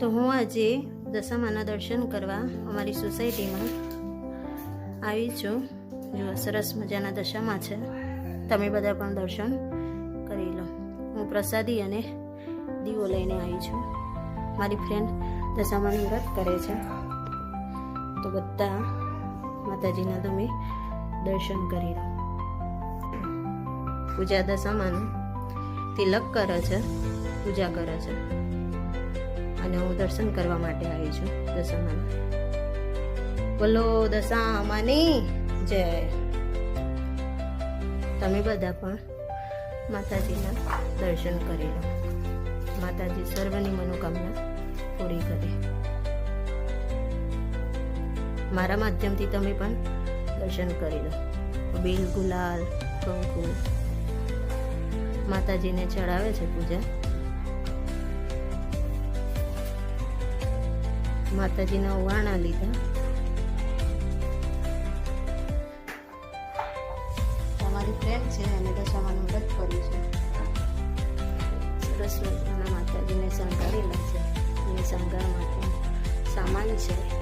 તો હું આજે દશામાના દર્શન કરવા અમારી સોસાયટીમાં આવી છું. જો સરસ મજાના દશામાં છે. તમે બધા પણ દર્શન કરી લો. હું પ્રસાદી અને દીવો લઈને આવી છું. મારી ફ્રેન્ડ દશામાનું વ્રત કરે છે. તો બધા માતાજીના તમે દર્શન કરી લો. પૂજા દશામાનું તિલક કરે છે. પૂજા કરે છે. અને હું દર્શન કરવા માટે આવી છું દશામાના બોલો દશામાની, જય. તમે બધા પણ માતાજીના દર્શન કરી લો. માતાજી સર્વની મનોકામના પૂરી કરે. મારા માધ્યમથી તમે પણ દર્શન કરી લો. બિલ ગુલાલ કંકુ માતાજીને ચડાવે છે પૂજા. માતાજીના વાણા લીધા. તમારી ફ્રેન્ડ છે અને દશામાનું વ્રત કર્યું છે. સરસ મજાના માતાજીને શણગારેલા છે. અને શણગાર માટે સામાન છે.